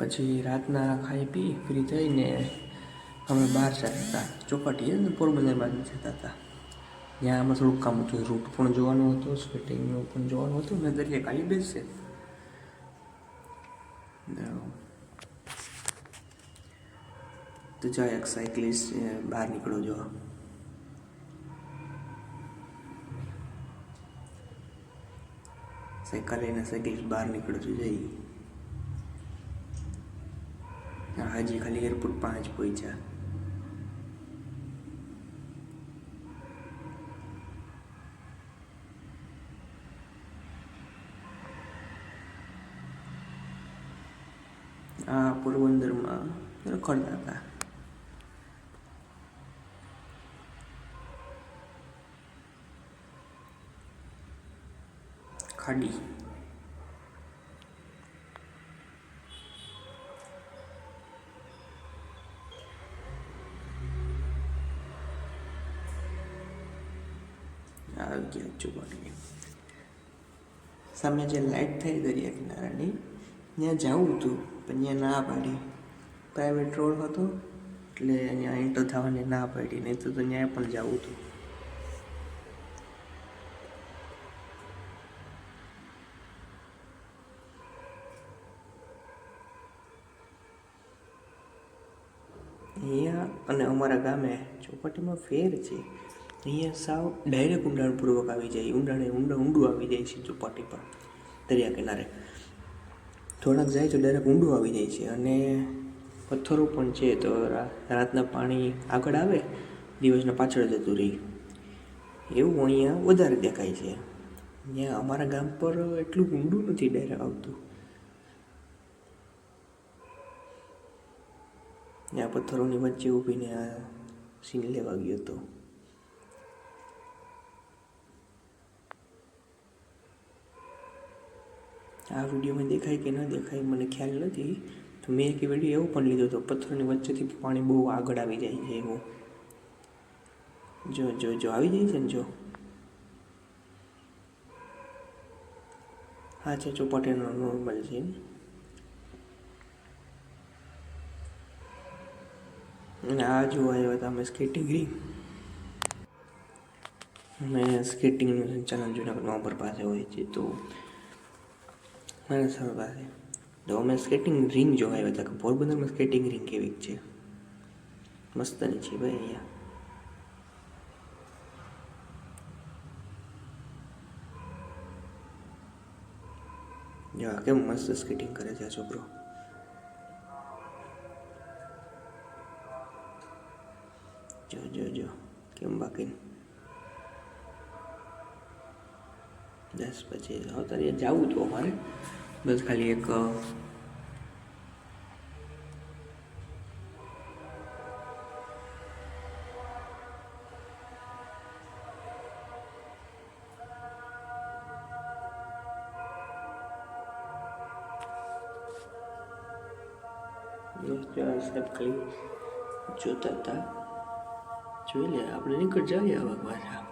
પછી રાતના ખાઈ પી, ફ્રી થઈને અમે બહાર જતા હતા. ચોપાટી ને પોરબંદરમાં જ જતા હતા. ત્યાં આમાં થોડુંક કામ હતું. રૂટ પણ જોવાનું હતું સ્વેટિંગનું પણ જોવાનું હતું ને દરિયા ખાલી બેસશે તો જાય એક સાયકલિસ્ટ બહાર નીકળો જો. સાયકલ લઈને સાયકલિસ્ટ બહાર નીકળો છો, જઈ. હાજી ખાલી એરપોર્ટ પાંચ પહોંચ્યા. આ પોરબંદરમાં રખડતા હતા ખાડી. આવી ગયા. સામે જે લાઇટ થઈ દરિયા કિનારાની, ત્યાં જવું હતું, પણ ત્યાં ના પાડી. પ્રાઇવેટ રોડ હતો, એટલે અહીંયા એન્ટર થવાની ના પાડી, નહીં તો ત્યાં પણ જવું હતું. અહીંયા અને અમારા ગામે ચોપાટીમાં ફેર છે. અહીંયા સાવ ડાયરેક્ટ ઊંડાણપૂર્વક આવી જાય. ઊંડાણે ઊંડા ઊંડું આવી જાય છે ચોપાટી પર, દરિયા કિનારે. થોડાક જાય તો ડાયરેક્ટ ઊંડું આવી જાય છે અને પથ્થરો પણ છે તો રાતના પાણી આગળ આવે, દિવસના પાછળ જતું રહે. એવું અહીંયા વધારે દેખાય છે. અહીંયા અમારા ગામ પર એટલું ઊંડું નથી ડાયરેક્ટ આવતું. ત્યાં પથ્થરોની વચ્ચે ઊભીને આ સીન લેવા ગયો હતો આ વિડીયોમાં દેખાય કે ન દેખાય, મને ખ્યાલ નથી. તો મેં એક વીડિયો એવો પણ લીધો હતો, પથ્થરની વચ્ચેથી પાણી બહુ આગળ આવી જાય છે એવું. જો જો જો, આવી જાય છે ને જો. હા, છે, ચોપાટીનો નોર્મલ છે અને આ જોવા આવ્યા હતા અમે સ્કેટિંગ રિંગ અને સ્કેટિંગનું સંચાલન જુનાગઢ નોમ્બર પાસે હોય છે તો મારા સર પાસે તો અમે સ્કેટિંગ રિંગ જોવા આવ્યા હતા, કે પોરબંદરમાં સ્કેટિંગ રિંગ કેવી છે? મસ્તની છે ભાઈ અહીંયા. જો કેમ મસ્ત સ્કેટિંગ કરે છે આ છોકરો? જો જો જો, કેમ બાકી? દસ પછી અત્યારે જવું હતું અમારે. બસ ખાલી એક અ, દોસ્તો આ સાહેબ ખાલી જોતા હતા. જોઈ લે આપણે નીકળ જઈએ આવા પાછા.